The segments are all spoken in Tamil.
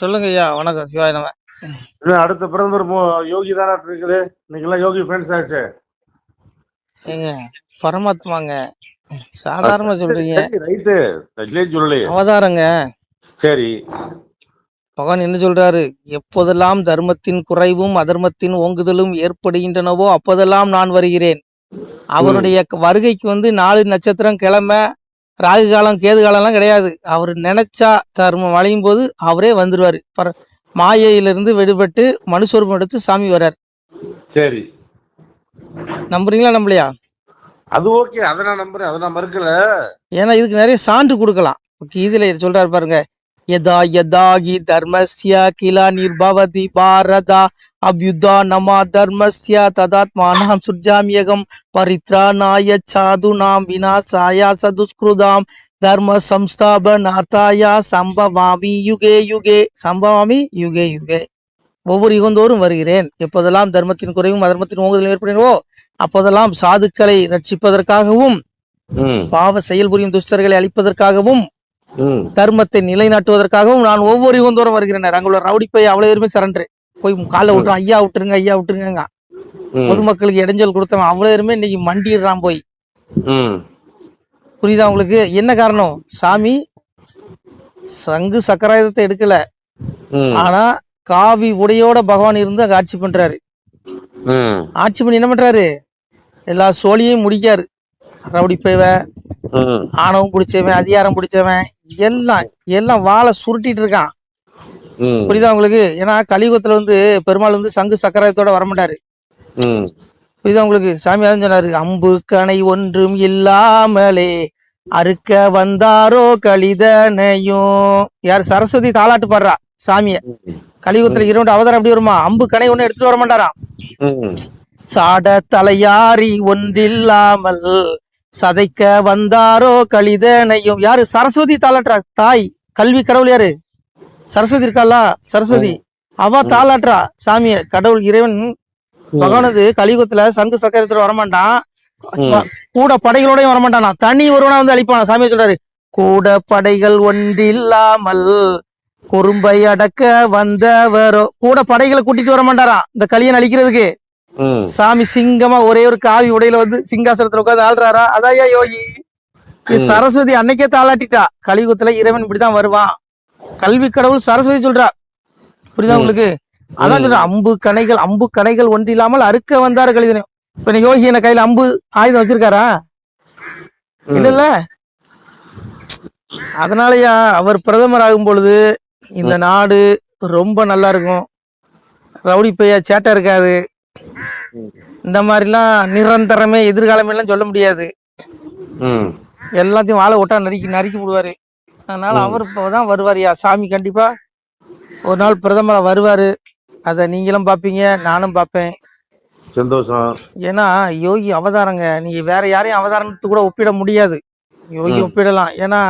சொல்லுங்க ஐயா வணக்கம் சிவாய் நம்ம அடுத்த பிரதமர் யோகி தானே இருக்குது. இன்னைக்கெல்லாம் யோகி ஃபேன்ஸ் ஆச்சு. ஏங்க பரமாத்மாங்க. சாதாரணமா சொல்றீங்க. ரைட்டு. சொல்லலையே அவதாரங்க. சரி. பகவான் என்ன சொல்றாரு? எப்போதெல்லாம் தர்மத்தின் குறைவும் அதர்மத்தின் ஓங்குதலும் ஏற்படுகின்றனவோ அப்போதெல்லாம் நான் வருகிறேன். அவருடைய வருகைக்கு வந்து நாலு நட்சத்திரம் கிழமை ராகு காலம் கேது காலம்லாம் கிடையாது. அவர் நினைச்சா தர்மம் வளையும் போது அவரே வந்துருவாரு. பர மாயையிலிருந்து விடுபட்டு மனுஸ்வரூபம் எடுத்து சாமி வர்றார். சரி. நம்புறீங்களா நம்பலையா? அது ஓகே. அதை நான் நம்புறேன். அதை நான் மறுக்கல. ஏன்னா இதுக்கு நிறைய சான்று கொடுக்கலாம். இதுல சொல்றாரு பாருங்க. யதா யதா கி தர்மஸ்ய கிலா நிர்பவதி பாரதா அபியுதா நமா தர்மஸ்ய ததாத்மானாம் சுர்ஜாமியகம் பரித்ராணாய சாதுனாம் விநாசாய சதுஸ்கிருதாம் தர்ம சம்ஸ்தாபனார்த்தாய சம்பவாமி யுகே யுகே சம்பவாமி யுகே யுகே ஒவ்வொரு யுகந்தோறும் வருகிறேன். எப்போதெல்லாம் தர்மத்தின் குறைவும் அதர்மத்தின் ஓங்குதலும் ஏற்படுகிறோ அப்போதெல்லாம் சாதுக்களை ரட்சிப்பதற்காகவும் பாவ செயல் புரியும் துஷ்டர்களை அழிப்பதற்காகவும் தர்மத்தை நிலைநாட்டுவதற்காகவும் நான் ஒவ்வொரு யுகந்தோறும் வருகிறேன் அங்குள்ள ரவுடி போய் அவ்வளவு பேருமே சரண்டர். போய் காலை விட்டுறான் ஐயா விட்டுருங்க ஐயா விட்டுருங்க பொதுமக்களுக்கு இடைஞ்சல் கொடுத்தவன் அவ்வளவு பேருமே இன்னைக்கு மண்டிடுறான் போய். புரியுதா உங்களுக்கு? என்ன காரணம்? சாமி சங்கு சக்கராயுதத்தை எடுக்கல. ஆனா காவி உடையோட பகவான் இருந்து அங்க ஆட்சி பண்றாரு. ஆட்சி பண்ணி என்ன பண்றாரு? எல்லா சோழியையும் முடிக்காரு ரவுடி போய்வ ம். ஆணவம் பிடிச்சவன் அதிகாரம் பிடிச்சவன் எல்லாம் எல்லாம் வாழை சுருட்டிட்டு இருக்கான். புரியுதா உங்களுக்கு? ஏன்னா கலியுகத்துல வந்து பெருமாள் வந்து சங்கு சக்கரத்தோட வரமாட்டாரு. புரியுதா உங்களுக்கு? சாமி சொன்னாரு அம்பு கணை ஒன்றும் இல்லாமலே அறுக்க வந்தாரோ கலிதனையும். யார்? சரஸ்வதி தாலாட்டு பாடுறா சாமிய. கலியுகத்துல இரண்டு அவதாரம் எப்படி வருமா? அம்பு கணை ஒண்ணு எடுத்துட்டு வர மாட்டாராம். சாட தலையாரி ஒன்றில்லாமல் சதைக்க வந்தாரோ கலிதனையும் யாரு? சரஸ்வதி தாளாட்டுறா தாய். கல்வி கடவுள் யாரு? சரஸ்வதி இருக்காளா? சரஸ்வதி. அவ தாளாட்டுறா சாமிய. கடவுள் இறைவன். பகவானது கலியுகத்துல சங்கு சக்கரத்துல வரமாட்டான். கூட படைகளோடயும் வரமாட்டானா? தனி ஒருவனா வந்து அழிப்பானா? சாமியை சொல்றாரு. கூட படைகள் ஒன்றில்லாமல் குறும்பை அடக்க வந்தவரோ. கூட படைகளை கூட்டிட்டு வர மாட்டாராம் இந்த கலியன் அழிக்கிறதுக்கு. சாமி சிங்கமா ஒரே ஒரு காவி உடையில வந்து சிங்காசனத்துல உட்கார்ந்து ஆள்றாரா? அதாயா யோகி. சரஸ்வதி அன்னைக்கே தாளாட்டிட்டா. கலியுகத்துல இறைவன் இப்படிதான் வருவான். கல்வி கடவுள் சரஸ்வதி சொல்றா. புரியுதா உங்களுக்கு? அதான் சொல்ற அம்பு கணைகள் அம்பு கணைகள் ஒன்று இல்லாமல் அறுக்க வந்தாரு கலிதனம் இப்ப இந்த யோகி என்ன கையில அம்பு ஆயுதம் வச்சிருக்காரா? இல்ல இல்ல. அதனாலயா அவர் பிரதமர் ஆகும் பொழுது இந்த நாடு ரொம்ப நல்லா இருக்கும். ரவுடி பையா சேட்டை இருக்காது. இந்த மாதிரிலாம் நிரந்தரமே எதிர்காலமே எல்லாம் சொல்ல முடியாது. எல்லாத்தையும் வாழை ஒட்டா நறுக்கி நறுக்கி விடுவாரு. அதனால அவர் இப்பதான் வருவாருயா சாமி கண்டிப்பா ஒரு நாள் பிரதமரா வருவாரு. அத நீங்களும் பாப்பீங்க நானும் பாப்பேன். சந்தோஷம். ஏன்னா யோகி அவதாரங்க. நீங்க வேற யாரையும் அவதாரத்து கூட ஒப்பிட முடியாது. யோகி. ஒப்பிடலாம். ஏன்னா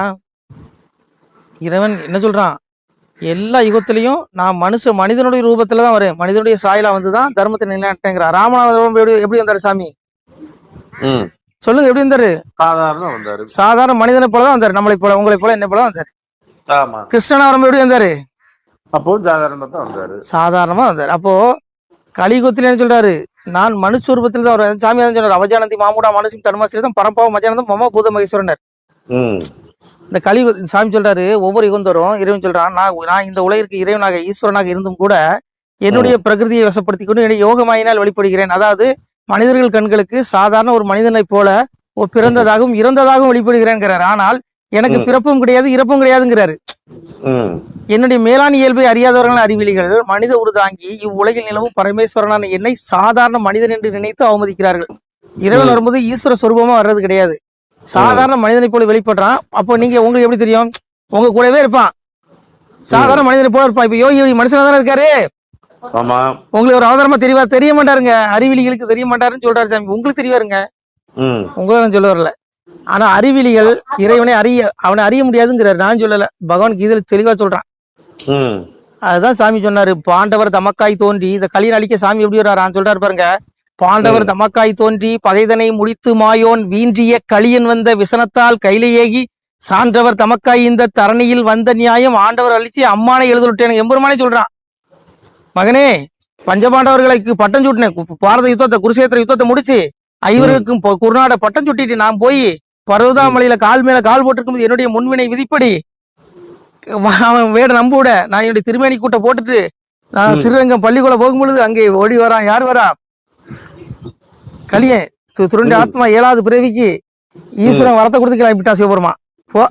இறைவன் என்ன சொல்றான்? எல்லா யுகத்திலையும் நான் மனுஷ மனிதனுடைய ரூபத்துல தான் வரேன். மனிதனுடைய சாயலா வந்துதான் தர்மத்தை நிலைநாட்டேங்கிறார் ராமநாதபுரம் எப்படி எப்படி வந்தாரு சாமி? சொல்லுங்க எப்படி வந்தாரு? சாதாரண வந்தாரு. சாதாரண மனிதனை போலதான் வந்தாரு. நம்மளை போல உங்களை போல என்ன போல வந்தாரு. ஆமா. கிருஷ்ணனா வரும்போது எப்படி வந்தாரு? அப்போ சாதாரணமா தான் வந்தாரு. சாதாரணமா வந்தாரு. அப்போ கலியுகத்துல என்ன சொல்றாரு? நான் மனுஸ்வரூபத்தில் தான் வருவேன் சாமி தான் சொல்றாரு? அவஜானந்தி மாமுடா மனுஷன் தர்மாசிரிதம் பரம்பாவம் மஜானந்தம் மம பூத மகேஸ்வரனர் இந்த கலியுக சாமி சொல்றாரு ஒவ்வொரு யுகந்தோறும் இறைவன் சொல்றான் நான் நான் இந்த உலகிற்கு இறைவனாக ஈஸ்வரனாக இருந்தும் கூட என்னுடைய பிரகிருதியை வசப்படுத்திக் கொண்டு என்னுடைய யோகமாயினால் வெளிப்படுகிறேன். அதாவது மனிதர்கள் கண்களுக்கு சாதாரண ஒரு மனிதனைப் போல பிறந்ததாகவும் இறந்ததாகவும் வெளிப்படுகிறேன்கிறார். ஆனால் எனக்கு. பிறப்பும் கிடையாது இறப்பும் கிடையாதுங்கிறாரு. என்னுடைய மேலாண் இயல்பை அறியாதவர்கள் அறிவிலிகள் மனித உருதாங்கி இவ்வுலகில் நிலவும் பரமேஸ்வரனான என்னை சாதாரண மனிதன் என்று நினைத்து அவமதிக்கிறார்கள். இறைவன். வரும்போது ஈஸ்வர சொரூபமா வர்றது கிடையாது. சாதாரண மனிதனை போல வெளிப்படுறான். அப்போ நீங்க உங்களுக்கு எப்படி தெரியும்? உங்க கூடவே இருப்பான். சாதாரண மனிதனை போல இருப்பான். இப்ப யோகி மனுஷனா தானே இருக்காரு? ஆமா. உங்களுக்கு ஒரு அவதாரமா தெரியவா தெரிய மாட்டாருங்க. அறிவிலிகளுக்கு தெரிய மாட்டாருன்னு சொல்றாரு சாமி. உங்களுக்கு தெரியாருங்க. ம். உங்களை நான் சொல்ல வரல. ஆனா அறிவிலிகள் இறைவனை அறிய அவனை அறிய முடியாதுங்கிறாரு. நான் சொல்லல. பகவான் கீதையில தெளிவா சொல்றான். அதுதான் சாமி சொன்னாரு. பாண்டவர் தமக்காய் தோன்றி இந்த கலியன் அழிக்க சாமி எப்படி வர்றாரு? சொல்றாரு பாருங்க. பாண்டவர் தமக்காய் தோன்றி பகைதனை முடித்து மாயோன் வீன்றிய கலியன் வந்த விசனத்தால் கையிலேயேகி சான்றவர் தமக்காய் இந்த தரணியில் வந்த நியாயம் ஆண்டவர் அழிச்சு அம்மானை எழுதலுட்டேன் எம்பெருமானே சொல்றான். மகனே பஞ்சபாண்டவர்களுக்கு பட்டம் சுட்டினேன். பாரத யுத்தத்தை குருஷேத்திர யுத்தத்தை முடிச்சு ஐவருக்கும் குருநாட பட்டம் சுட்டிட்டு நான் போய் பர்வதாமலையில கால் மேல கால் போட்டிருக்கும்போது என்னுடைய முன்வினை விதிப்படி அவன் வேட நம்பூட நான் என்னுடைய திருமேனி கூட்ட போட்டுட்டு நான். சிறுரங்கம் பள்ளிக்குள்ள போகும்பொழுது அங்கே ஓடி வரான். யார் வரா? கலியன் து- துருண்ட. ஆத்மா ஏழாவது பிறவிக்கு ஈஸ்வரன் வரத்தை கொடுத்து கிளம்பிட்டான் சிவபெருமா போ.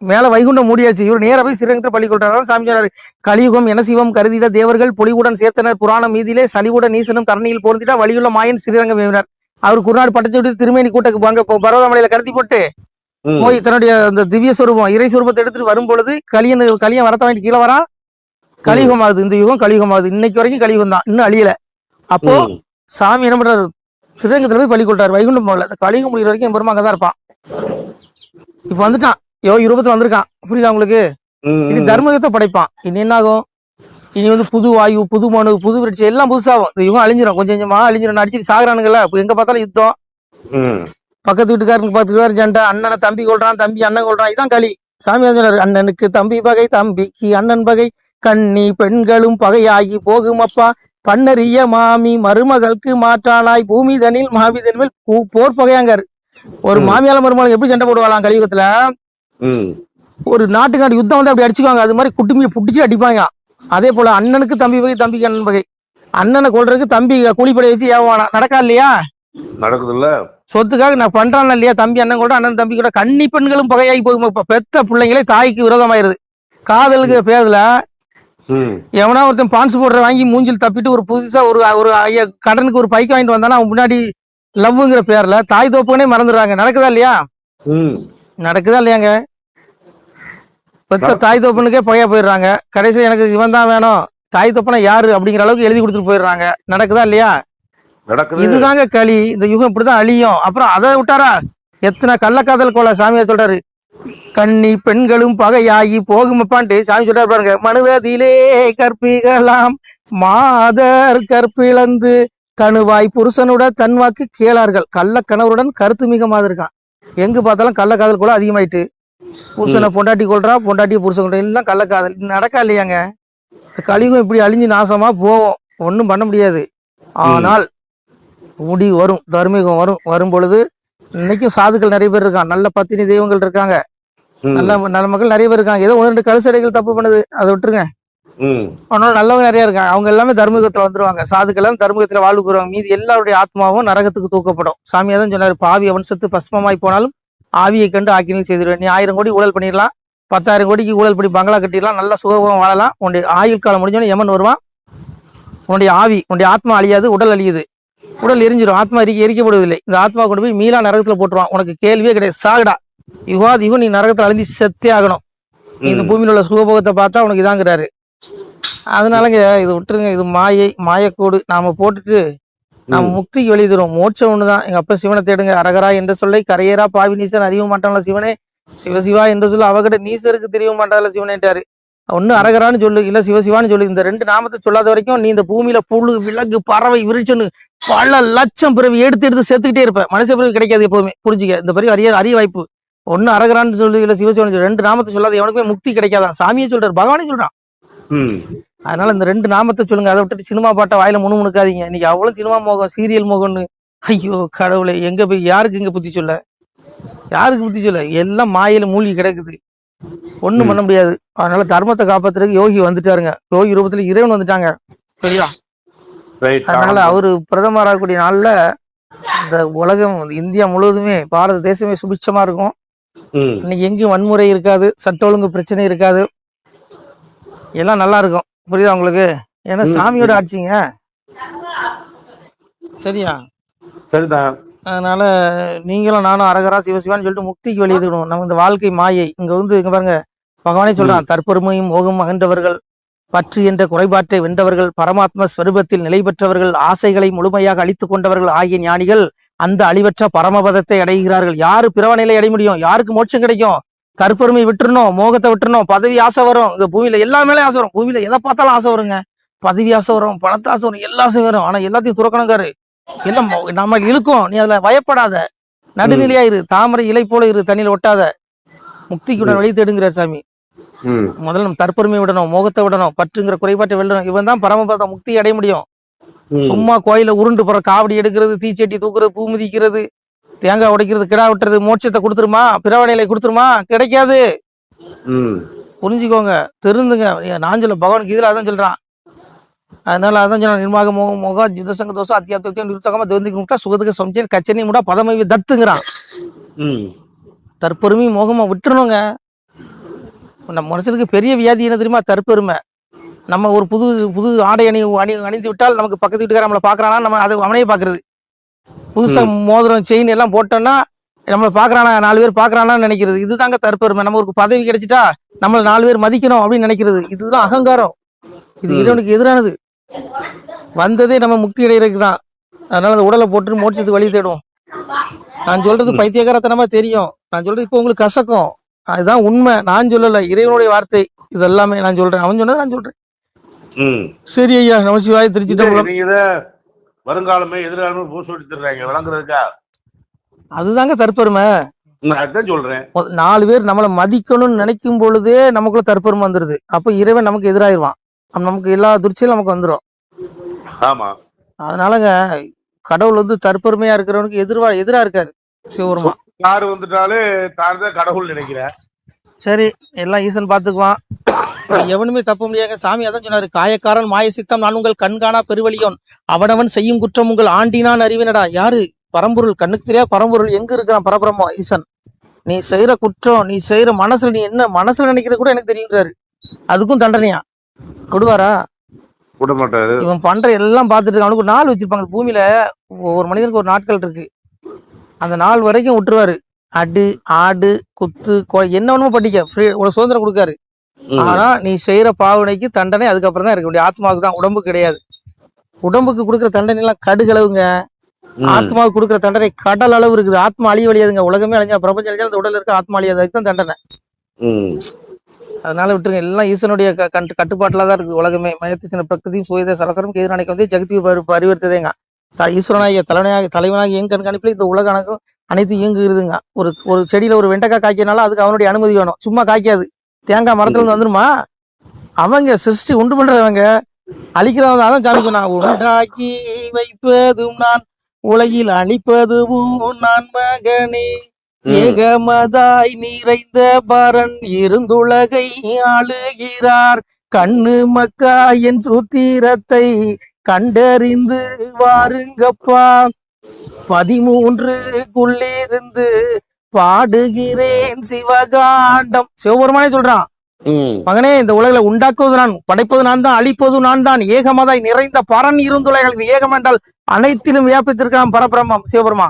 மேல வைகுண்டம் மூடியாச்சு. இவர் நேரா போய் சிறுரங்கத்தில் பள்ளி கொள்றாரு சாமி சொன்னாரு கலியுகம் என சிவம் கருதிட தேவர்கள் பொலிவுடன் சேர்த்தனர். புராணம் மீதிலே சலிவுடன் ஈசனும் தரணியில் பொருந்திட வழியுள்ள மாயன் ஸ்ரீரங்கம் வேவினார். அவர் குருநாடு பட்டத்தை விட்டு திருமேனி கூட்டக்கு அங்க பர்வதமலையில கடத்தி போட்டு. போய் தன்னுடைய அந்த திவ்ய சொரூபம் இறை சொரூபத்தை எடுத்துட்டு வரும் பொழுது கலியன் கலியன் வரத்த வாங்கிட்டு கீழே வரா. கலியுகம் ஆகுது இந்த யுகம் கலியுகம் ஆகுது இன்னைக்கு வரைக்கும் கலியுகம் தான் இன்னும் அழியல. அப்போ. சாமி என்ன பண்றாரு? சிறுரங்கத்துல போய் பள்ளி கொள்றாரு வைகுண்டம் போகல. இந்த முடிகிற வரைக்கும் பெருமா அங்கதான் இருப்பான். இப்ப வந்துட்டான். யோ இருபத்துல வந்திருக்கான். புரியுதா உங்களுக்கு. இனி தர்மயுகத்தை படைப்பான். இனி என்ன ஆகும்? இனி வந்து புது வாயு புது மனு புது விருட்சம் எல்லாம் புதுசாகும். யுகம் அழிஞ்சிரும். கொஞ்சம் கொஞ்சமா அழிஞ்சிரும். அடிச்சுட்டு சாகுறானுங்கல்ல? இப்ப எங்க பார்த்தாலும் யுத்தம். பக்கத்து வீட்டுக்காரனுக்கு பத்து பேர் சண்டை அண்ணனை தம்பி கொள்றான் தம்பி அண்ணன் கொள்றான். இதான் களி. சாமி அண்ணனுக்கு தம்பி பகை தம்பிக்கு அண்ணன் பகை. கண்ணி பெண்களும் பகையாகி போகும் அப்பா. பன்னரிய மாமி மருமகளுக்கு மாற்றாளாய் பூமி தனில் மாவிதன் மேல் போ- போர் பகையாங்காரு. ஒரு. மாமியால மருமகள் எப்படி சண்டை போடுவாளாம் கலியுகத்துல. ஒரு நாட்டுக்கு நாடு யுத்தம் வந்து அப்படி அடிச்சுக்குவாங்க. அது மாதிரி குட்டுமியை புடிச்சு அடிப்பாங்க. அதே போல அண்ணனுக்கு தம்பி பகை தம்பிக்கு அண்ணன் பகை. அண்ணனை கொல்றதுக்கு தம்பி கூலிப்படை வச்சு ஏவானா நடக்கா இல்லையா? நடக்குதுல்ல. சொத்துக்காக நான் பண்றான் இல்லையா? தம்பி அண்ணன் கூட அண்ணன் தம்பி கூட. கன்னி பெண்களும் பகையாகி போகும் இப்ப பெத்த பிள்ளைங்களே தாய்க்கு விரோதமாயிருது. காதலுக்கு பேர்ல. எவனா ஒருத்தன் பான்ஸ் போடுற வாங்கி மூஞ்சில் தப்பிட்டு ஒரு புதுசா ஒரு ஒரு ஐய- கடனுக்கு ஒரு பைக் வாங்கிட்டு வந்தானா அவன் முன்னாடி லவ்ங்கிற பேர்ல தாய் தோப்புனே மறந்துடுறாங்க. நடக்குதா இல்லையா. நடக்குதா இல்லையாங்க? பெத்த தாய் தோப்பனுக்கே பகையா போயிடுறாங்க. கடைசியில் எனக்கு இவன் தான் வேணும். தாய் தோப்பனா யாரு அப்படிங்கிற அளவுக்கு எழுதி கொடுத்துட்டு போயிடுறாங்க. நடக்குதா இல்லையா? இதுதாங்க களி. இந்த யுகம் இப்படிதான் அழியும். அப்புறம் அதை விட்டாரா? எத்தனை கள்ளக்காதல் கொலை சாமியார் சொல்றாரு. கன்னி பெண்களும் பகையாகி போகுமப்பான்ட்டு சாமி சொல்றாரு பாருங்க மனுவதிலே கற்பிகளாம். மாதர் கற்பிழந்து கணுவாய் புருஷனுட தன்வாக்கு கேளார்கள். கள்ள கணவருடன் கருத்து மிக மாதிரி இருக்கான் எங்க பார்த்தாலும் கள்ளக்காதல் கொலை அதிகமாயிட்டு. புருஷனை பொண்டாட்டி கொள்றா பொண்டாட்டி புருஷன் கொள்றா எல்லாம் கள்ளக்காதல் நடக்கா இல்லையாங்க? இந்த கலியுகம் இப்படி அழிஞ்சு நாசமா போவோம். ஒண்ணும் பண்ண முடியாது. ஆனால் முடி வரும் தர்மீகம் வரும். வரும் பொழுது இன்னைக்கும் சாதுக்கள் நிறைய பேர் இருக்காங்க. நல்ல பத்தினி தெய்வங்கள் இருக்காங்க. நல்ல நல்ல மக்கள் நிறைய பேர் இருக்காங்க. ஏதோ ஒரு ரெண்டு கழுசடைகள் தப்பு பண்ணுது. அதை விட்டுருங்க. அவனோட நல்லவங்க நிறைய இருக்காங்க. அவங்க எல்லாமே தர்மயுகத்துல வந்துருவாங்க. சாதுக்கள் எல்லாம் தர்மயுகத்துல வாழ்வு பெறுவாங்க மீதி எல்லாருடைய ஆத்மாவும் நரகத்துக்கு தூக்கப்படும். சாமியா தான் சொன்னாரு பாவி அவன் செத்து பஸ்மமாய் போனாலும் ஆவியை கண்டு ஆக்கினில் செய்திருவேன் நீ ஆயிரம் கோடி ஊழல் பண்ணிடலாம். பத்தாயிரம் கோடிக்கு ஊழல் பண்ணி பங்களா கட்டிடலாம். நல்ல சுகபோகம் வாழலாம். உன்னுடைய ஆயுள் காலம் முடிஞ்சோடனே யமன் வருவான். உன்னுடைய ஆவி உன்னுடைய ஆத்மா அழியாது உடல் அழியுது. உடல் எரிஞ்சிடும் ஆத்மா எரிக்க எரிக்கப்படுவதில்லை இந்த ஆத்மா கொண்டு போய் மீளா நரகத்துல போட்டுருவான். உனக்கு கேள்வியே கிடையாது. சாகுடா. யுகாத் யுகம் நீ நரகத்துல அழிஞ்சு செத்தே ஆகணும். நீ இந்த. பூமியில உள்ள சுகபோகத்தை பார்த்தா உனக்கு இதாங்கிறாரு. அதனாலங்க இது விட்டுருங்க இது மாயை மாயக்கோடு. நாம போட்டுட்டு நாம. முக்திக்கு வெளியே தரும் மோட்சம் ஒண்ணுதான். எங்க அப்பா சிவனை தேடுங்க. அரகரா என்ற சொல்லை கரையரா பாவி நீசன் அறிய மாட்டான்ல சிவனே. சிவசிவா என்று சொல்ல அவகிட்ட நீசருக்கு தெரிய மாட்டான்ல சிவனேட்டாரு. ஒண்ணு அரகரான்னு சொல்லு இல்ல சிவசிவான்னு சொல்லு. இந்த ரெண்டு நாமத்தை சொல்லாத வரைக்கும் நீ இந்த பூமியில புழு விலங்கு பறவை விரிச்சொன்னு பல லட்சம் பிறவி எடுத்து எடுத்து செத்துக்கிட்டே இருப்ப. மனுஷ பிறவி கிடைக்காது எப்பவுமே புரிஞ்சுக்க? இந்த பிறவி அறிய அறிய வாய்ப்பு. ஒண்ணு அரகரான்னு சொல்லு இல்ல சிவசிவன் சொல்லு ரெண்டு நாமத்தை சொல்லாத எவனுக்குமே முக்தி கிடைக்காதான். சாமியே சொல்றாரு பகவானே சொல்றான். அதனால இந்த ரெண்டு நாமத்தை சொல்லுங்க அதை விட்டுட்டு சினிமா பாட்டை வாயில முணு முணுக்காதீங்க. இன்னைக்கு அவ்வளவு சினிமா மோகம் சீரியல் மோகம்னு. ஐயோ கடவுளே எங்க போய் யாருக்கு இங்க புத்தி சொல்ல? யாருக்கு புத்தி சொல்ல? எல்லாம் மாயில மூழ்கி கிடக்குது. ஒண்ணும் பண்ண முடியாது. அதனால தர்மத்தை காப்பாத்துறதுக்கு யோகி வந்துட்டாருங்க. யோகி ரூபத்துல இறைவன் வந்துட்டாங்க. சரியா? அதனால அவரு பிரதமர் ஆகக்கூடிய நாள்ல இந்த உலகம் இந்தியா முழுவதுமே பாரத தேசமே சுபிட்சமா இருக்கும். இன்னைக்கு எங்கேயும் வன்முறை இருக்காது சட்ட ஒழுங்கு பிரச்சனை இருக்காது. எல்லாம் நல்லா இருக்கும். புரியுதா உங்களுக்கு? ஏன்னா. சாமியோட ஆட்சிங்க. சரியா? சரிதான் அதனால நீங்களும் நானும் அரகரா சிவசிவான்னு சொல்லிட்டு முக்திக்கு வெளியேறணும் நம்ம இந்த வாழ்க்கை மாயை. இங்க வந்து இங்க பாருங்க. பகவானே சொல்றான் தற்பெருமையும் மோகம் அகன்றவர்கள். பற்று என்ற குறைபாட்டை வென்றவர்கள் பரமாத்ம ஸ்வரூபத்தில் நிலை பெற்றவர்கள் ஆசைகளை முழுமையாக அழித்துக் கொண்டவர்கள் ஆகிய ஞானிகள் அந்த அழிவற்ற பரமபதத்தை அடைகிறார்கள். யாரு பிறவ நிலை அடைய முடியும்? யாருக்கு மோட்சம் கிடைக்கும்? கற்பெருமை விட்டுறணும் மோகத்தை விட்டுறணும் பதவி ஆசை வரும். இந்த பூமியில எல்லா மேலே ஆசை வரும். பூமியில எதை பார்த்தாலும் ஆசை வருங்க. பதவி ஆசை வரும் பணத்தை ஆசை வரும் எல்லா ஆசை வரும். ஆனா எல்லாத்தையும் துறக்கணுங்காரு எல்லாம் நம்ம இழுக்கும். நீ அதுல பயப்படாத. நடுநிலையா இரு. தாமரை இலை போல இரு. தண்ணியில ஒட்டாத. முக்திக்குடன் வழி தேடுங்கிறார் சாமி. முதல்ல நம்ம தற்பெருமை விடணும் மோகத்தை விடணும் பற்றுங்கிற குறைபாட்டை விடணும் இவன் தான் பரமபத முக்தி அடைய முடியும். சும்மா கோயில உருண்டு போற காவடி எடுக்கிறது தீச்சட்டி தூக்குறது பூ மிதிக்கிறது தேங்காய் உடைக்கிறது கிடா வெட்டுறது மோட்சத்தை கொடுத்துருமா? பிறவனையில கொடுத்துருமா? கிடைக்காது. புரிஞ்சுக்கோங்க. திருந்துங்க. நான் சொல்ல பகவான் கீதையில அதான் சொல்றான். அதனால அதான் சொல்ல நிர்மாக மோக மோக ஜிதசங்க தோசம் அத்தியாத்தியம் நிறுத்தகமா தேவந்திக்கு முட்டா சுகத்துக்கு சமைச்சேன் கச்சனை முடா பதமைவி தத்துங்கிறான். தற்பெருமை மோகமா விட்டுறணுங்க. நம்ம மனுஷனுக்கு பெரிய வியாதி என்ன தெரியுமா? தற்பெருமை நம்ம ஒரு புது புது ஆடை அணி அணி அணிந்து விட்டால் நமக்கு பக்கத்து வீட்டுக்கார நம்மளை பாக்குறானா நம்ம அதை அவனையே பாக்குறது புதுசா மோதிரம் செயின் எல்லாம் போட்டோம்னா நம்மளை பாக்குறானா நாலு பேர் பாக்குறானான்னு நினைக்கிறது. இதுதாங்க தற்பெருமை நம்ம ஒரு பதவி கிடைச்சிட்டா நம்மள நாலு பேர் மதிக்கணும் அப்படின்னு நினைக்கிறது. இதுதான் அகங்காரம். இது இறைவனுக்கு எதிரானது. வந்ததே நம்ம முக்தி அடைகிறதுக்கு தான். அதனால அந்த உடலை போட்டு மோட்சத்துக்கு வழி தேடும் நான் சொல்றது பைத்தியகாரத்தனமா தெரியும். நான் சொல்றது இப்போ உங்களுக்கு கசக்கும். அதுதான் உண்மை. நான் சொல்லல. இறைவனுடைய வார்த்தை. இது எல்லாமே நான் சொல்றேன். அவன் சொன்னது நான் சொல்றேன். சரி ஐயா நமசிவாய திருச்சிட்டம்பலம் வருங்காலமே எதிர்காலமே பூ சொல்லி தர்றாங்க விளங்குறதுக்கா? அதுதாங்க தற்பெருமை. அதான் சொல்றேன். நாலு பேர் நம்மளை மதிக்கணும்னு நினைக்கும் பொழுதே நமக்குள்ள தற்பெருமை வந்துருது. அப்ப இறைவன் நமக்கு எதிராயிருவான். நமக்கு எல்லா துர்ச்சியும் நமக்கு வந்துரும். ஆமா. அதனாலங்க கடவுள் வந்து தற்பெருமையா இருக்கிறவனுக்கு எதிர்வா எதிரா இருக்காரு. சிவபெருமா கார் வந்துட்டாலே தான் தான் கடவுள் நினைக்கிறேன். சரி எல்லாம் ஈசன் பாத்துக்குவான் எவனுமே தப்ப முடியாத சாமி அதான் சொன்னாரு காயக்காரன் மாய சித்தம் நான் உங்கள் கண்காணா பெருவழியோன். அவனவன் செய்யும் குற்றம் உங்கள் ஆண்டினான் அறிவினடா. யாரு? பரம்பொருள் கண்ணுக்கு தெரியா பரம்பொருள். எங்க இருக்கிறான் பரபிரம்ம ஈசன்? நீ செய்யற குற்றம் நீ செய்யற மனசுல நீ என்ன மனசுல நினைக்கிற கூட எனக்கு தெரியுங்கிறாரு. அதுக்கும் தண்டனையா? விடுவாரா விட மாட்டாரு. இவன் பண்ற எல்லாம் பார்த்துட்டு. அவனுக்கு நாள் வச்சிருப்பாங்க. பூமியில ஒரு மனிதனுக்கு ஒரு நாட்கள் இருக்கு. அந்த நாள் வரைக்கும் விட்டுருவாரு. அடு ஆடு குத்து கொலை என்ன வேணுமோ பண்ணிக்க. ஃப்ரீ ஒரு சுதந்திரம் கொடுக்காரு. ஆனா நீ செய்யற பாவனைக்கு தண்டனை அதுக்கப்புறம் தான் இருக்க. முடியும் ஆத்மாவுக்கு தான். உடம்புக்கு கிடையாது. உடம்புக்கு கொடுக்குற தண்டனை எல்லாம் கடுகளவுங்க. ஆத்மாவுக்கு கொடுக்குற தண்டனை கடல் அளவு இருக்குது. ஆத்மா அழிய வழியாதுங்க. உலகமே அழிஞ்சா பிரபஞ்சம் அழிஞ்சா அந்த உடல்ல இருக்க ஆத்மா அழியாது அதுக்கு தான் தண்டனை. அதனால விட்டுருங்க. எல்லாம் ஈசனுடைய கட்டுப்பாட்டுல தான் இருக்கு உலகமே. மயத்து சின்ன பிரகிருதி சுயத சரசரம் கேது நினைக்க வந்து ஜெகதி பரி- பரிவர்த்ததேங்க. த- ஈஸ்வரனாகிய தலைவனாக தலைவனாகிய எங்க கண்காணிப்புல இந்த உலக அணக்கம் அனைத்து இயங்குகிறதுங்க. ஒரு ஒரு செடியில ஒரு வெண்டைக்காய் காய்க்கனால அதுக்கு அவனுடைய அனுமதி வேணும். சும்மா காய்க்காது. தேங்காய் மரத்துல இருந்து வந்துருமா? அவங்க சிருஷ்டி உண்டு பண்றவங்க. அழிக்கிறவங்க அதான் சாமி சொன்னா உண்டாக்கி வைப்பதும் நான் உலகில் அழிப்பதுவும் நான் மகனே. ஏகமதாய் நிறைந்த பரன் இருந்துலகை ஆளுகிறார். கண்ணு மக்கா என் சூத்திரத்தை கண்டறிந்து வாருங்கப்பா. பதிமூன்றுக்குள்ளிருந்து பாடுகிறேன் சிவகாண்டம். சிவபெருமானே சொல்றான். மகனே இந்த உலகில உண்டாக்குவது நான் படைப்பது நான் தான் அழிப்பது நான் தான் ஏகமதாய் நிறைந்த பரன் இருந்துலகள் ஏகம் என்றால் அனைத்திலும் வியாபித்திருக்கிறான் பரபிரம்மம் சிவபெருமா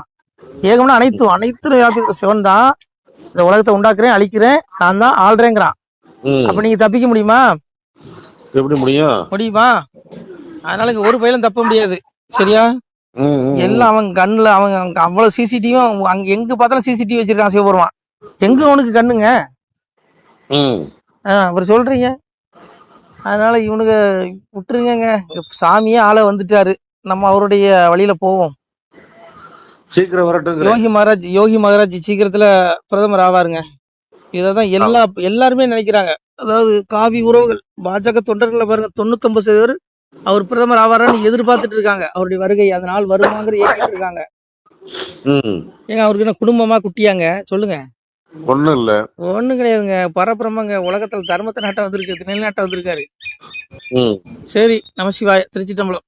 ஏகம்னா அனைத்தும் அனைத்திலும் வியாபித்திருக்க சிவன் தான். இந்த உலகத்தை உண்டாக்குறேன் அழிக்கிறேன் நான் தான் ஆள்றேங்கிறான். அப்ப நீங்க தப்பிக்க முடியுமா? எப்படி முடியும்? முடியுமா? அதனால இங்க ஒரு பயிலும் தப்ப முடியாது. சரியா? எல்லாம் அவன் கண்ணுல அவன் அவ்வளவு சிசிடிவியும் அங்க எங்க பார்த்தாலும் சிசிடிவி வச்சிருக்கான் சிவபெருமான். எங்க அவனுக்கு கண்ணுங்க? அப்புறம் சொல்றீங்க. அதனால இவனுங்க விட்டுருங்கங்க. சாமியே ஆள வந்துட்டாரு. நம்ம அவருடைய வழியில போவோம். சீக்கிரம் வரட்டுங்க யோகி மகாராஜ் யோகி மகாராஜ் சீக்கிரத்துல பிரதமர் ஆவாருங்க. இததான் எல்லா எல்லாருமே நினைக்கிறாங்க. அதாவது காவி உறவுகள் பாஜக தொண்டர்களை பாருங்க தொண்ணூத்தொன்பது சதவீதம் அவர் பிரதமர் ஆவாரான்னு எதிர்பார்த்துட்டு இருக்காங்க. அவருடைய வருகை நாள் வருமாங்கிற ஏங்கிட்டு இருக்காங்க. ஏங்க அவருக்கு என்ன குடும்பமா குட்டியாங்க? சொல்லுங்க. ஒண்ணும் இல்ல. ஒண்ணும் கிடையாதுங்க. பரபிரமங்க உலகத்துல தர்மத்தை நாட்டம் வந்திருக்கு நிலைநாட்டம் வந்திருக்காரு. ம். சரி நமசிவாய திருச்சி தம்பலம்